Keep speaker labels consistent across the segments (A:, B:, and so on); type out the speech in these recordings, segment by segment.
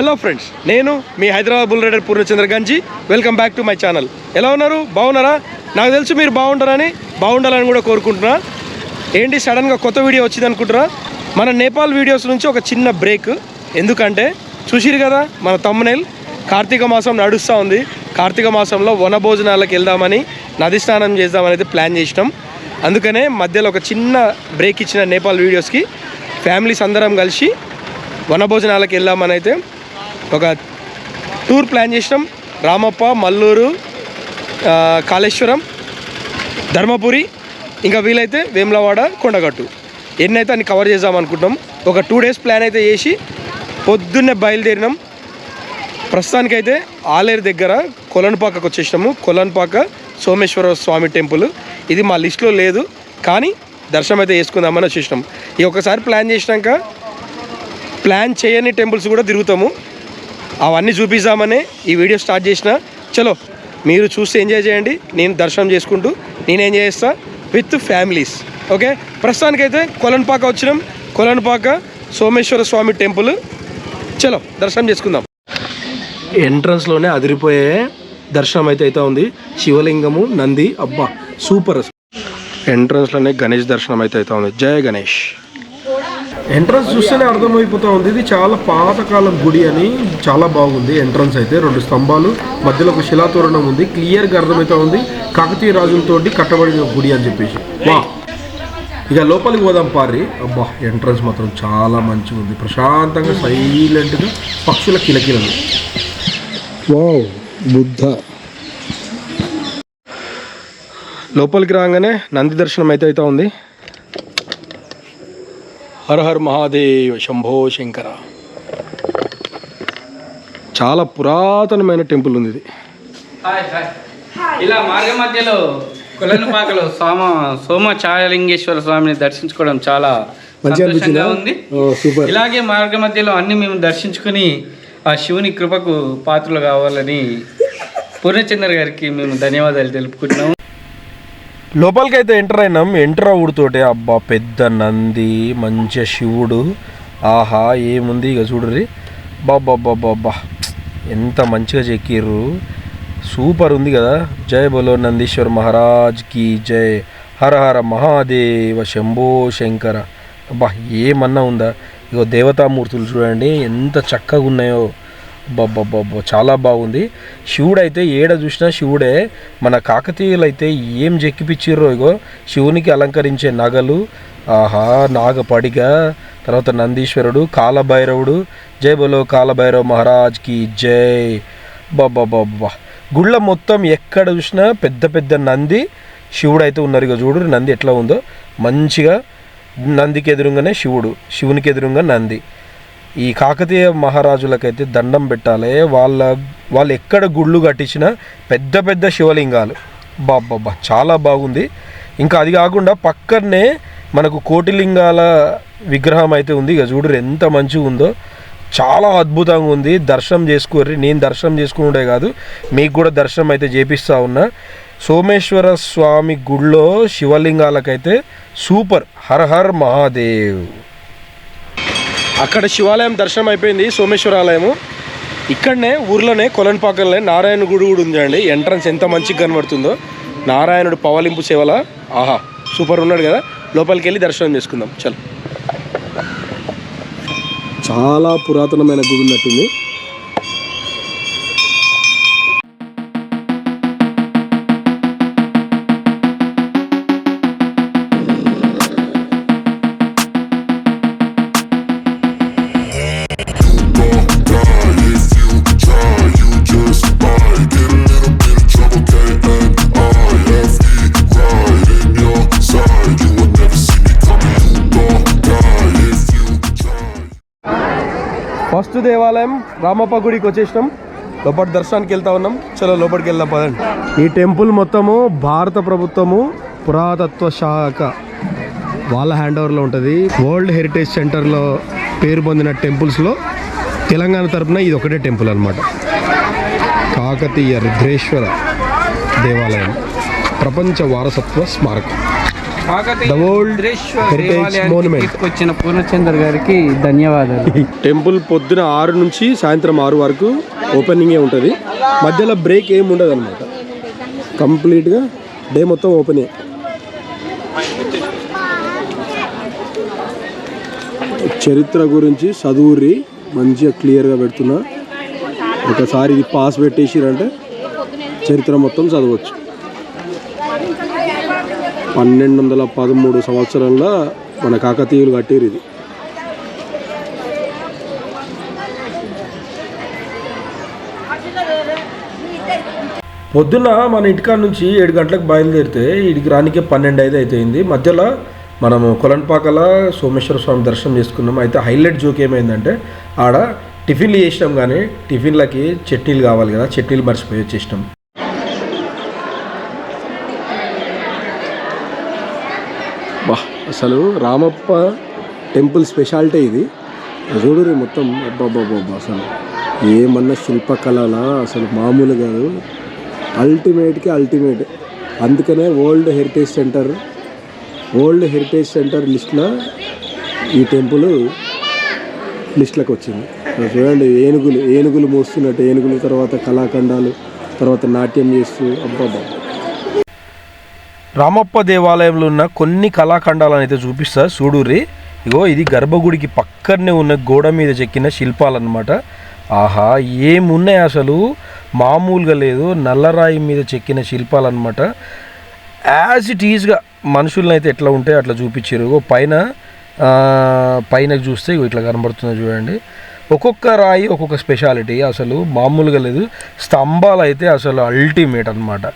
A: Hello friends నేను మీ Hyderabad bull rider Purnachandra Ganji. Welcome back to my channel. ఎలా ఉన్నారు? బాగున్నారా? నాకు తెలుసు మీరు బాగుంటారని బాగుండాలని కూడా కోరుకుంటున్నా. ఏంటి సడన్గా కొత్త వీడియో వచ్చింది అనుకుంటారా మన నేపాల్ వీడియోస్ నుంచి ఒక చిన్న బ్రేక్. ఎందుకంటే చూసిరు కదా మన తమ్మునేల్? కార్తీక మాసం నడుస్తూ ఉంది. కార్తీక మాసంలో వనభోజనాలకు వెళ్దామని నది స్నానం చేద్దామని అయితే ప్లాన్ చేసినాం. అందుకనే మధ్యలో ఒక చిన్న బ్రేక్ ఇచ్చిన నేపాల్ వీడియోస్కి ఫ్యామిలీస్ అందరం కలిసి వనభోజనాలకు వెళ్దామని అయితే ఒక టూర్ ప్లాన్ చేసినాం. రామప్ప మల్లూరు కాళేశ్వరం ధర్మపురి ఇంకా వీలైతే వేములవాడ కొండగట్టు. ఎన్నైతే అన్ని కవర్ చేద్దాం అనుకుంటున్నాం. ఒక టూ డేస్ ప్లాన్ అయితే చేసి పొద్దున్నే బయలుదేరినాం. ప్రస్తుతానికైతే ఆలేరు దగ్గర కొలన్పాకకు వచ్చేసినాము. కొలన్పాక సోమేశ్వర స్వామి టెంపుల్. ఇది మా లిస్ట్లో లేదు కానీ దర్శనం అయితే చేసుకుందామని వచ్చేసినాం. ఈ ఒకసారి ప్లాన్ చేసినాక ప్లాన్ చేయని టెంపుల్స్ కూడా తిరుగుతాము. అవన్నీ చూపిద్దామని ఈ వీడియో స్టార్ట్ చేసిన. చలో మీరు చూసి ఎంజాయ్ చేయండి. నేను దర్శనం చేసుకుంటూ నేను ఎంజాయ్ చేస్తా విత్ ఫ్యామిలీస్. ఓకే? ప్రస్తుతానికైతే కొలన్పాక వచ్చినాం. కొలన్పాక సోమేశ్వర స్వామి టెంపుల్. చలో దర్శనం చేసుకుందాం. ఎంట్రన్స్లోనే అదిరిపోయే దర్శనం అయితే అయితే ఉంది. శివలింగము నంది అబ్బా సూపర్. ఎంట్రన్స్లోనే గణేష్ దర్శనం అయితే అయితే ఉంది. జయ గణేష్. ఎంట్రన్స్ చూస్తేనే అర్థమైపోతా ఉంది ఇది చాలా పాతకాలం గుడి అని చాలా బాగుంది ఎంట్రన్స్ అయితే. రెండు స్తంభాలు మధ్యలో ఒక శిలాతోరణం ఉంది. క్లియర్గా అర్థమవుతా ఉంది కాకతీయ రాజులతోటి కట్టబడిన గుడి అని చెప్పేసి. వా. ఇక లోపలికి పోదాం పారి అబ్బా ఎంట్రన్స్ మాత్రం చాలా మంచిగా ఉంది. ప్రశాంతంగా సైలెంట్గా పక్షుల కిలకిలలు. వావ్ బుద్ధ. లోపలికి రాగానే నంది దర్శనం అయితే అయితే ఉంది. హర హర్ మహాదేవ్ శంభో శంకర. చాలా పురాతనమైన టెంపుల్ ఉంది ఇది.
B: ఇలా మార్గ మధ్యలో కొలనుపాకలో సోమ సోమ ఛాయలింగేశ్వర స్వామిని దర్శించుకోవడం చాలా
A: మంచిగా
B: సంతోషంగా? ఉంది.
A: Oh, super.
B: ఇలాగే మార్గ మధ్యలో అన్ని మేము దర్శించుకుని ఆ శివుని కృపకు పాత్రలు కావాలని పూర్ణచంద్ర గారికి మేము ధన్యవాదాలు తెలుపుకుంటున్నాము.
A: లోపలికి అయితే ఎంటర్ అయినాం. ఎంటర్ అవుడుతోటే అబ్బా పెద్ద నంది మంచిగా శివుడు. ఆహా ఏముంది ఇక చూడరి బాబ్బా ఎంత మంచిగా చెక్కిర్రు. సూపర్ ఉంది కదా. జై బలో నందీశ్వర్ మహారాజ్కి జై. హర హర మహాదేవ శంభో శంకర. అబ్బా ఏమన్నా ఉందా? ఇగో దేవతామూర్తులు చూడండి ఎంత చక్కగా ఉన్నాయో. అబ్బబ్బబ్బబ్బ చాలా బాగుంది. శివుడు అయితే ఏడ చూసినా శివుడే. మన కాకతీయులు అయితే ఏం జెక్కిపిచ్చిర్రో ఇగో. శివునికి అలంకరించే నగలు ఆహా నాగపడిగ తర్వాత నందీశ్వరుడు కాలభైరవుడు. జై బలో కాలభైరవ్ మహారాజ్కి జై. బాబా గుళ్ళ మొత్తం ఎక్కడ చూసినా పెద్ద పెద్ద నంది. శివుడు అయితే ఉన్నారు ఇక చూడు నంది ఎట్లా ఉందో. మంచిగా నందికి ఎదురుగానే శివుడు. శివునికి ఎదురుగా నంది. ఈ కాకతీయ మహారాజులకైతే దండం పెట్టాలి. వాళ్ళ వాళ్ళు ఎక్కడ గుళ్ళు కట్టించినా పెద్ద పెద్ద శివలింగాలు. బాబ్బా చాలా బాగుంది. ఇంకా అది కాకుండా పక్కనే మనకు కోటిలింగాల విగ్రహం అయితే ఉంది. ఇక చూడరు ఎంత మంచిగా ఉందో. చాలా అద్భుతంగా ఉంది. దర్శనం చేసుకోర్రి. నేను దర్శనం చేసుకుంటే కాదు. మీకు కూడా దర్శనం అయితే చేపిస్తూ ఉన్నా. సోమేశ్వర స్వామి గుళ్ళో శివలింగాలకైతే సూపర్. హర హర్ మహాదేవ్. అక్కడ శివాలయం దర్శనం అయిపోయింది సోమేశ్వర ఆలయము ఇక్కడనే ఊర్లోనే కొలన్పాకల్నే నారాయణ గుడి కూడా ఉంది అండి. ఎంట్రన్స్ ఎంత మంచిగా కనబడుతుందో. నారాయణుడు పవలింపు సేవల ఆహా సూపర్ ఉన్నాడు కదా. లోపలికి వెళ్ళి దర్శనం చేసుకుందాం. చల్. చాలా పురాతనమైన గుడి ఉన్నట్టుంది. ఫస్ట్ దేవాలయం రామప్ప గుడికి వచ్చేసినాం. లోపల దర్శనానికి వెళ్తా ఉన్నాం. చలో లోపలికి వెళ్దాం పదండి. ఈ టెంపుల్ మొత్తము భారత ప్రభుత్వము పురాతత్వ శాఖ వాళ్ళ హ్యాండ్ ఓవర్లో ఉంటుంది. వరల్డ్ హెరిటేజ్ సెంటర్లో పేరు పొందిన టెంపుల్స్లో తెలంగాణ తరపున ఇది ఒకటే టెంపుల్ అనమాట కాకతీయ రుద్రేశ్వర దేవాలయం. ప్రపంచ వారసత్వ స్మారకం.
B: తీసుకొచ్చిన పూర్ణచంద్ర గారికి ధన్యవాదాలు.
A: టెంపుల్ పొద్దున ఆరు నుంచి సాయంత్రం ఆరు వరకు ఓపెనింగే ఉంటుంది. మధ్యలో బ్రేక్ ఏమి ఉండదు అనమాట కంప్లీట్గా డే మొత్తం ఓపెనే. చరిత్ర గురించి చదువురి మంచిగా క్లియర్గా పెడుతున్నా. ఒకసారి ఇది పాస్ పెట్టేసిరంటే చరిత్ర మొత్తం చదవచ్చు. పన్నెండు వందల పదమూడు సంవత్సరంలో మన కాకతీయులు కట్టిరు ఇది. పొద్దున్న మన ఇంటికాడ నుంచి ఏడు గంటలకు బయలుదేరితే ఇడికి రానికే పన్నెండు ఐదు అయిపోయింది. మధ్యలో మనము కొలన్పాకల సోమేశ్వర స్వామి దర్శనం చేసుకున్నాం. అయితే హైలైట్ జోక్ ఏమైందంటే ఆడ టిఫిన్లు చేసినాం కానీ టిఫిన్లకి చట్నీలు కావాలి కదా చట్నీలు మర్చిపోయి వచ్చేసినాం బా అసలు రామప్ప టెంపుల్ స్పెషాలిటీ ఇది. చూడురి మొత్తం. అబ్బాబ్బాబ్బా అసలు ఏమన్నా శిల్పకళలా అసలు మామూలు కాదు. అల్టిమేట్కి అల్టిమేట్ అందుకనే world heritage centre world heritage centre లిస్ట్లో ఈ టెంపుల్ లిస్ట్లోకి వచ్చింది. చూడండి ఏనుగులు ఏనుగులు మోస్తున్నట్టు ఏనుగులు తర్వాత కళాఖండాలు తర్వాత నాట్యం చేస్తూ అబ్బాబ్బా రామప్ప దేవాలయంలో ఉన్న కొన్ని కళాఖండాలను అయితే చూపిస్తా. చూడుర్రి ఇగో ఇది గర్భగుడికి పక్కనే ఉన్న గోడ మీద చెక్కిన శిల్పాలన్నమాట. ఆహా ఏమున్నాయి అసలు? మామూలుగా లేదు. నల్లరాయి మీద చెక్కిన శిల్పాలన్నమాట. యాజ్ ఇట్ ఈజ్గా మనుషులను అయితే ఎట్లా ఉంటే అట్లా చూపించారు. ఇగో పైన పైన చూస్తే ఇగో ఇట్లా కనబడుతుంది చూడండి. ఒక్కొక్క రాయి ఒక్కొక్క స్పెషాలిటీ అసలు మామూలుగా లేదు. స్తంభాలు అయితే అసలు అల్టిమేట్ అనమాట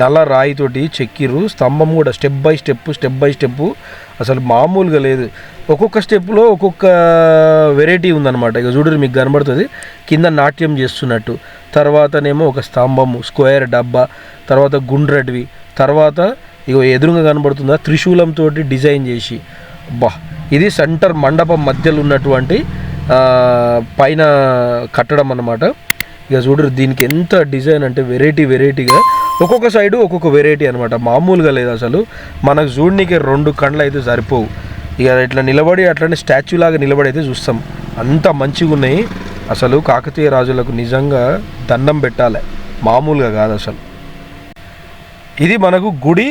A: నల్ల రాయితోటి చెక్కిర్రు. స్తంభం కూడా step by step step by step అసలు మామూలుగా లేదు. ఒక్కొక్క స్టెప్లో ఒక్కొక్క వెరైటీ ఉందన్నమాట. ఇక చూడరు మీకు కనబడుతుంది. కింద నాట్యం చేస్తున్నట్టు. తర్వాతనేమో ఒక స్తంభము స్క్వేర్ డబ్బా తర్వాత గుండ్రటివి. తర్వాత ఇగో ఎదురుగా కనబడుతుందా? త్రిశూలంతో డిజైన్ చేసి. బా ఇది సెంటర్ మండపం మధ్యలో ఉన్నటువంటి పైన కట్టడం అన్నమాట. ఇక చూడరు దీనికి ఎంత డిజైన్ అంటే వెరైటీ వెరైటీగా ఒక్కొక్క సైడు ఒక్కొక్క వెరైటీ అనమాట మామూలుగా లేదు అసలు. మనకు చూడనీకి రెండు కండ్లు అయితే సరిపోవు. ఇక ఇట్లా నిలబడి అట్లనే స్టాచ్యూ లాగా నిలబడి అయితే చూస్తాం. అంత మంచిగా ఉన్నాయి అసలు కాకతీయ రాజులకు నిజంగా దండం పెట్టాలి. మామూలుగా కాదు అసలు. ఇది మనకు గుడి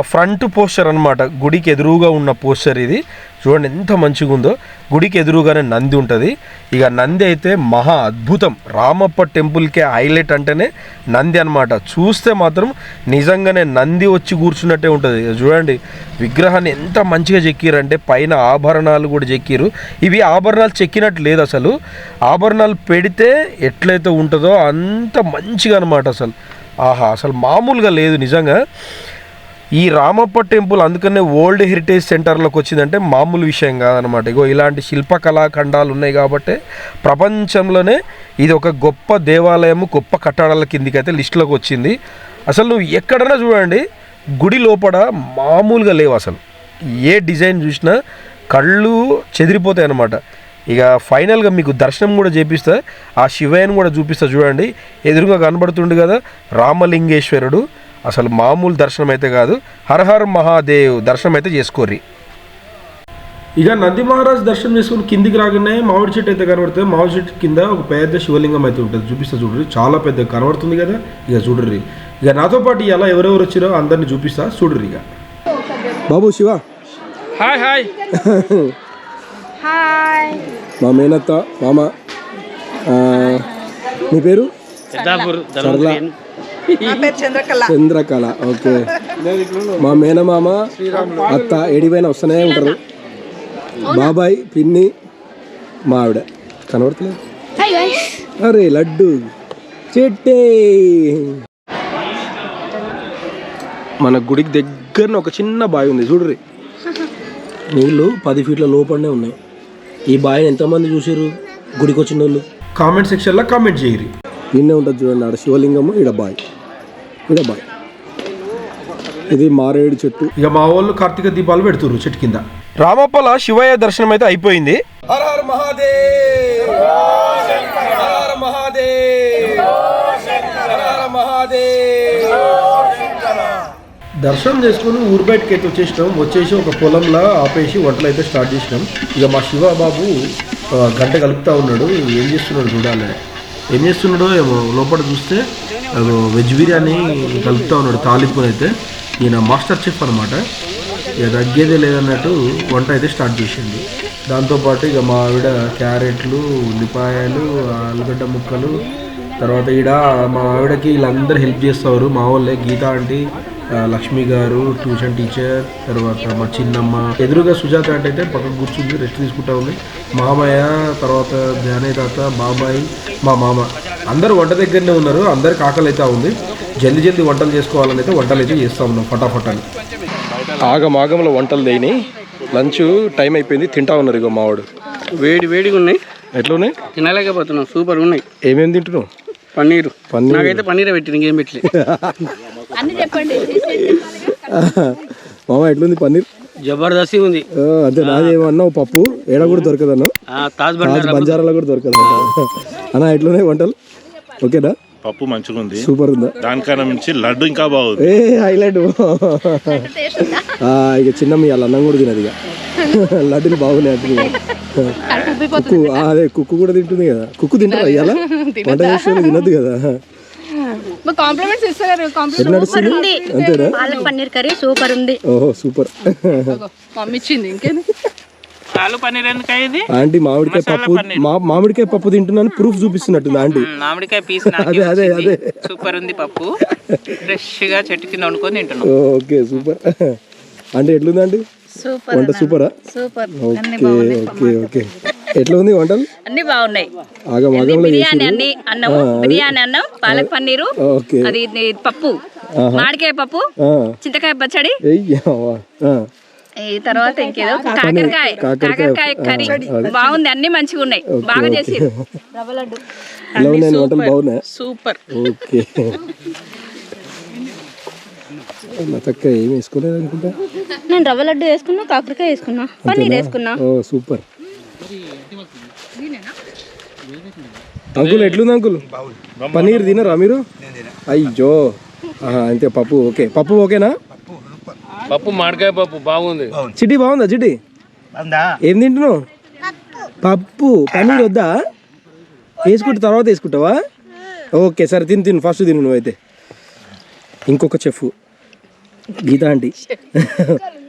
A: ఫ్రంట్ పోస్టర్ అన్నమాట. గుడికి ఎదురుగా ఉన్న పోస్టర్ ఇది. చూడండి ఎంత మంచిగా ఉందో. గుడికి ఎదురుగానే నంది ఉంటుంది. ఇక నంది అయితే మహా అద్భుతం. రామప్ప టెంపుల్కే హైలైట్ అంటేనే నంది అనమాట చూస్తే మాత్రం నిజంగానే నంది వచ్చి కూర్చున్నట్టే ఉంటుంది. చూడండి విగ్రహాన్ని ఎంత మంచిగా చెక్కిరంటే పైన ఆభరణాలు కూడా చెక్కిరు. ఇవి ఆభరణాలు చెక్కినట్టు లేదు అసలు. ఆభరణాలు పెడితే ఎట్లయితే ఉంటుందో అంత మంచిగా అనమాట అసలు. ఆహా అసలు మామూలుగా లేదు నిజంగా. ఈ రామప్ప టెంపుల్ అందుకనే ఓల్డ్ హెరిటేజ్ సెంటర్లోకి వచ్చిందంటే మామూలు విషయం కాదనమాట ఇగో ఇలాంటి శిల్పకళాఖండాలు ఉన్నాయి కాబట్టి ప్రపంచంలోనే ఇది ఒక గొప్ప దేవాలయము గొప్ప కట్టడాల కిందికి అయితే లిస్టులోకి వచ్చింది. అసలు నువ్వు ఎక్కడైనా చూడండి గుడి లోపల మామూలుగా లేవు అసలు. ఏ డిజైన్ చూసినా కళ్ళు చెదిరిపోతాయి అన్నమాట. ఇక ఫైనల్గా మీకు దర్శనం కూడా చేపిస్తా ఆ శివయ్యను కూడా చూపిస్తా చూడండి. ఎదురుగా కనబడుతుండు కదా రామలింగేశ్వరుడు. అసలు మామూలు దర్శనం అయితే కాదు. హర హర్ మహాదేవ్ దర్శనం అయితే చేసుకోర్రి. ఇక నంది మహారాజ్ దర్శనం చేసుకుని కిందికి రాగానే మామిడి చెట్టు అయితే కనబడుతుంది. మామిడి చెట్టు కింద ఒక పెద్ద శివలింగం అయితే ఉంటుంది. చూపిస్తా చూడరి చాలా పెద్ద కనబడుతుంది కదా. ఇక చూడర్రి. ఇక నాతో పాటు ఎలా ఎవరెవరు వచ్చారో అందరిని చూపిస్తా చూడర్రి ఇక. బాబు శివ.
B: Hi hi.
C: హాయ్.
A: మా మేనత్త మామ. మీ పేరు?
C: చంద్రకళ.
A: చంద్రకళ ఓకే. మా మేనమామ అత్త ఏడిపోయిన వస్తూనే ఉంటారు. బాబాయ్ పిన్ని మా ఆవిడ. కనబడతలేదు అరే లడ్డు. చెట్టే. మన గుడికి దగ్గరన ఒక చిన్న బావి ఉంది చూడరి నీళ్ళు పది ఫీట్ల లోపలనే ఉన్నాయి. ఈ బావిని ఎంతమంది చూసారు గుడికి వచ్చిన వాళ్ళు కామెంట్ సెక్షన్లో కామెంట్ చేయరు నిన్నే ఉంటుంది చూడండి ఆడ శివలింగము ఈడ బాయ్. ఈడ బాయ్. ఇది మారేడు చెట్టు. ఇక మా వాళ్ళు కార్తీక దీపాలు పెడుతురు చెట్టు కింద. రామప్పల శివయ్య దర్శనం అయితే అయిపోయింది. హర హర మహాదేవ్. హర హర మహాదేవ్. హర హర మహాదేవ్.
D: దర్శనం చేసుకుని ఊరు బయటకి అయితే వచ్చేసినాం? వచ్చేసి ఒక పొలంలో ఆపేసి వంటలు అయితే స్టార్ట్ చేసినాం. ఇక మా శివబాబు గంట కలుపుతా ఉన్నాడు. ఏం చేస్తున్నాడు చూడాలి. ఏం చేస్తున్నాడో ఏమో లోపల చూస్తే వెజ్ బిర్యానీ కలుపుతా ఉన్నాడు తాలింపు అయితే. ఈయన మాస్టర్ చెఫ్ అనమాట ఇక తగ్గేదే లేదన్నట్టు వంట అయితే స్టార్ట్ చేసింది దాంతోపాటు ఇక మా ఆవిడ క్యారెట్లు ఉల్లిపాయలు ఆలుగడ్డ ముక్కలు తర్వాత ఈడ మా ఆవిడకి వీళ్ళందరూ హెల్ప్ చేస్తారు. మా వాళ్ళే గీత ఆంటీ లక్ష్మి గారు ట్యూషన్ టీచర్ తర్వాత మా చిన్నమ్మ. ఎదురుగా సుజాత అంటే అయితే పక్కకు కూర్చుంది రెస్ట్ తీసుకుంటా ఉంది. మామయ్య తర్వాత జానయ్య తాత బాబాయ్ మా మామ. అందరూ వంట దగ్గరనే ఉన్నారు అందరికి ఆకలి అయితే ఉంది. జల్దీ జల్దీ వంటలు చేసుకోవాలని అయితే వంటలు అయితే చేస్తా ఉన్నాం ఫటాఫట్ అని.
A: ఆగం ఆగంలో వంటలు దేని లంచ్ టైం అయిపోయింది తింటా ఉన్నారు ఇగో మావాడు.
B: వేడి వేడిగా ఉన్నాయి.
A: ఎట్లున్నాయి?
B: తినలేకపోతున్నాం సూపర్ ఉన్నాయి.
A: ఏమేమి తింటున్నావు?
B: పన్నీరు.
A: పన్నీరు.
B: నాకైతే పన్నీరే పెట్టి ఇంకేం
A: మామ ఎట్లుంది పన్నీర్?
B: జబర్దస్త్ ఉంది.
A: అంతే నాదేమన్నావు పప్పు. ఏడ కూడా దొరకదన్నా
B: తాజ్
A: బంజారాలో కూడా దొరకదు అన్న ఎట్లున్నాయి వంటలు? ఓకేనా?
E: పప్పు మంచిగా ఉంది
A: సూపర్ ఉందా?
E: దానికన్నా మించి లడ్డు ఇంకా బాగుంది.
A: ఏ హైలైట్. ఇక చిన్న మీ వాళ్ళ అన్నం కూడా తినదు ఇక. లడ్డులు బాగున్నాయి అంటుంది కుక్కు అదే కుక్కు కూడా తింటుంది కదా. కుక్కు తింటారా ఇవాళ? వంట చేసే వాళ్ళు తినద్దు కదా.
C: కాంప్లిమెంట్స్ ఇస్తారు
A: ఎట్లా నడుస్తుంది అంతేనా?
F: పాలక్ పన్నీర్ కర్రీ సూపర్ ఉంది.
A: ఓహో సూపర్
C: మమ్మీ ఇచ్చింది ఇంకేంది
G: ఆలు పన్నీర్ ఎందుకు అయ్యింది
A: ఆంటీ మామిడికాయ పప్పు మా మామిడికాయ పప్పు తింటున్నాను ప్రూఫ్ చూపిస్తున్నట్టుంది ఆంటీ.
G: మామిడికాయ పీస్
A: అదే అదే అదే.
G: సూపర్ ఉంది పప్పు. ఫ్రెష్గా చెట్టు కింద వండుకొని తింటున్నాం.
A: ఓకే సూపర్ అంటే ఎట్లుంది ఆంటీ?
F: సూపర్
A: వంట సూపరా
F: సూపర్
A: ఓకే ఓకే ఓకే. ఎట్లా ఉంది వంటలు?
F: అన్ని బాగున్నాయి.
A: ఆగం ఆగంలో
F: బిర్యానీ అన్ని అన్నం బిర్యానీ అన్నం పాలక్ పన్నీరు
A: ఓకే.
F: అది పప్పు మామిడికాయ పప్పు చింతకాయ పచ్చడి ఈ తర్వాత ఇంకేదో కాకరకాయ. కాకరకాయ కర్రీ. బాగుంది అన్ని మంచిగా ఉన్నాయి. బాగా చేసి
G: సూపర్.
A: ఓకే. వేసుకోలేదు అనుకుంటా
F: నేను రవ్వ లడ్డు వేసుకున్నా కాకరకాయ వేసుకున్నా పన్నీర్ వేసుకున్నా.
A: Oh super. అంకుల్ ఎట్లుంది అంకుల్? పన్నీర్ తినరా మీరు? అయ్యో. అంతే పప్పు ఓకే. పప్పు ఓకేనా?
B: పప్పు మామిడికాయ పప్పు బాగుంది.
A: చిట్టి బాగుందా చిట్టి? ఏం తింటున్నావు? పప్పు. పన్నీర్ వద్దా? వేసుకుంటే తర్వాత వేసుకుంటావా? ఓకే సరే తిను తిను. ఫస్ట్ తిను నువ్వైతే. ఇంకొక చెఫ్. గీత ఆంటీ.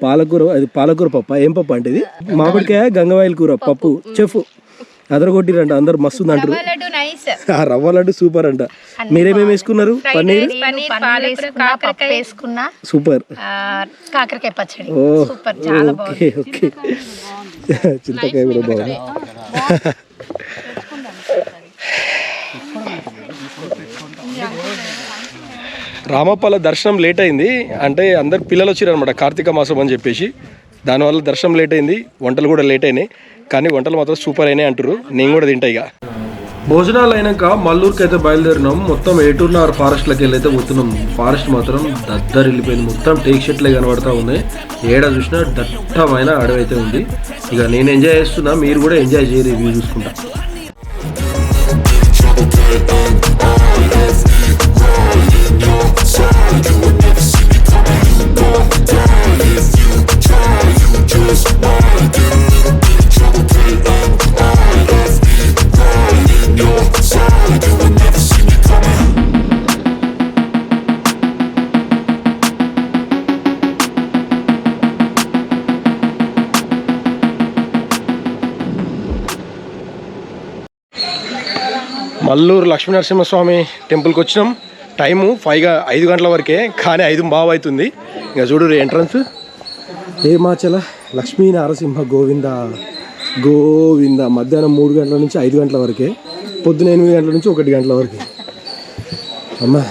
A: పాలకూర అది పాలకూర పప్పు? ఏం పప్పు అంటే ఇది? మామిడికాయ గంగవాయిల కూర పప్పు. చెఫ్. అదరగొట్టిరంట అందరు మస్తు అంటారు ఆ రవ్వ లడ్డు సూపర్ అంట. మీరేమేమి వేసుకున్నారు? పన్నీర్?
F: కాకరకాయ. వేసుకున్నా.
A: సూపర్.
F: కాకరకాయ పచ్చడి.
A: Oh okay okay. చింతకాయ కూడా బాగుంది. రామప్పల దర్శనం లేట్ అయింది. అంటే అందరు పిల్లలు వచ్చారు అనమాట కార్తీక మాసం అని చెప్పేసి. దానివల్ల దర్శనం లేట్ అయింది వంటలు కూడా లేట్ అయినాయి. కానీ వంటలు మాత్రం సూపర్ అయినాయి అంటారు నేను కూడా తింటా ఇక. భోజనాలు అయినాక మల్లూరుకి అయితే బయలుదేరినాం. మొత్తం ఏటూర్నార్ ఫారెస్ట్లోకి వెళ్ళి అయితే పోతున్నాం. ఫారెస్ట్ మాత్రం దద్దరు వెళ్ళిపోయింది మొత్తం టేక్ షెట్లే కనబడతా ఉన్నాయి. ఏడ చూసినా దట్టమైన అడవి అయితే ఉంది. ఇక నేను ఎంజాయ్ చేస్తున్నా. మీరు కూడా ఎంజాయ్ చేయరు వ్యూ చూసుకుంటా. మల్లూరు లక్ష్మీనరసింహస్వామి టెంపుల్కి వచ్చినాం. టైము ఫైవ్గా ఐదు గంటల వరకే కానీ ఐదు బాగా అవుతుంది. ఇంకా చూడు ఎంట్రన్స్. హేమాచల లక్ష్మీ నరసింహ గోవింద గోవింద. మధ్యాహ్నం మూడు గంటల నుంచి ఐదు గంటల వరకే పొద్దున ఎనిమిది గంటల నుంచి ఒకటి గంటల వరకు. అమ్మా.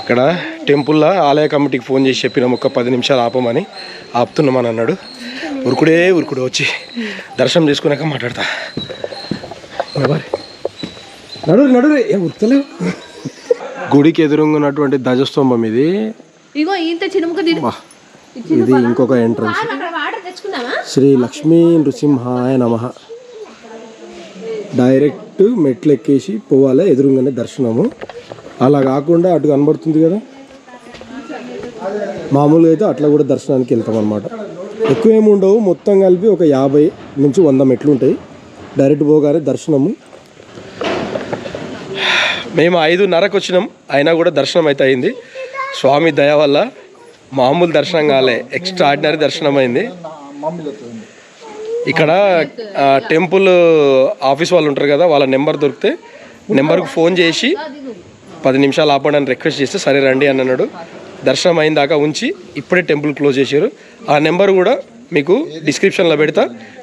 A: ఇక్కడ టెంపుల్లో ఆలయ కమిటీకి ఫోన్ చేసి చెప్పినాం ఒక పది నిమిషాలు ఆపమని. ఆపుతున్నామని అన్నాడు. ఉరుకుడే ఉరుకుడు వచ్చి దర్శనం చేసుకున్నాక మాట్లాడతా. నడురు నడురు ఏం ఉరుకుతలేవు. గుడికి ఎదురుగా ఉన్నటువంటి ధ్వజస్తంభం ఇది.
C: ఇగో ఇంత
A: వా, ఇది ఇంకొక ఎంట్రన్స్ శ్రీ లక్ష్మీ నృసింహాయ నమ. డైరెక్ట్ మెట్లు ఎక్కేసి పోవాలి ఎదురుగానే దర్శనము.
D: అలా కాకుండా అటు కనబడుతుంది కదా. మామూలుగా అయితే అట్లా కూడా దర్శనానికి వెళ్తాం అనమాట ఎక్కువ ఏమి ఉండవు. మొత్తం కలిపి ఒక యాభై నుంచి వంద మెట్లు ఉంటాయి. డైరెక్ట్ పోగానే దర్శనము
A: మేము ఐదున్నరకు వచ్చినాం. అయినా కూడా దర్శనం అయితే అయింది. స్వామి దయ వల్ల మామూలు దర్శనం కాలే. ఎక్స్ట్రా ఆర్డినరీ దర్శనం అయింది. ఇక్కడ టెంపుల్ ఆఫీస్ వాళ్ళు ఉంటారు కదా వాళ్ళ నెంబర్ దొరికితే నెంబర్కు ఫోన్ చేసి పది నిమిషాలు ఆపడానికి రిక్వెస్ట్ చేస్తే సరే రండి అని అన్నాడు. దర్శనం అయిన దాకా ఉంచి ఇప్పుడే టెంపుల్ క్లోజ్ చేశారు. ఆ నెంబర్ కూడా మీకు డిస్క్రిప్షన్లో పెడతా.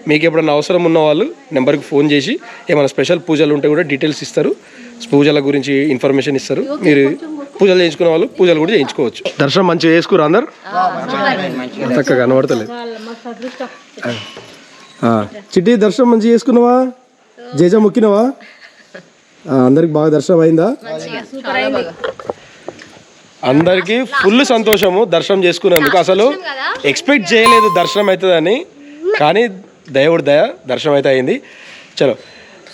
A: మీకు ఎప్పుడైనా అవసరం ఉన్న వాళ్ళు నెంబర్కి ఫోన్ చేసి ఏమైనా స్పెషల్ పూజలు ఉంటే కూడా డీటెయిల్స్ ఇస్తారు. పూజల గురించి ఇన్ఫర్మేషన్ ఇస్తారు. మీరు పూజలు చేయించుకునే వాళ్ళు పూజలు కూడా చేయించుకోవచ్చు. దర్శనం మంచిగా చేసుకురా అందరు? చక్కగా కనబడతలేదు.
D: చిట్టి దర్శనం మంచిగా చేసుకున్నావా? జేజా మొక్కినవా? అందరికి బాగా దర్శనం అయిందా
A: అందరికీ ఫుల్ సంతోషము దర్శనం చేసుకున్నందుకు అసలు ఎక్స్పెక్ట్ చేయలేదు దర్శనం అవుతుందని కానీ దేవుడి దయ దర్శనం అయితే అయింది. చలో.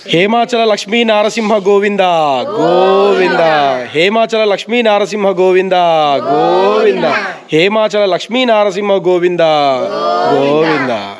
A: హేమాచల లక్ష్మీ నారసింహ గోవింద గోవింద. హేమాచల లక్ష్మీ నారసింహ గోవింద. గోవింద. హేమాచల లక్ష్మీ నారసింహ గోవింద గోవింద.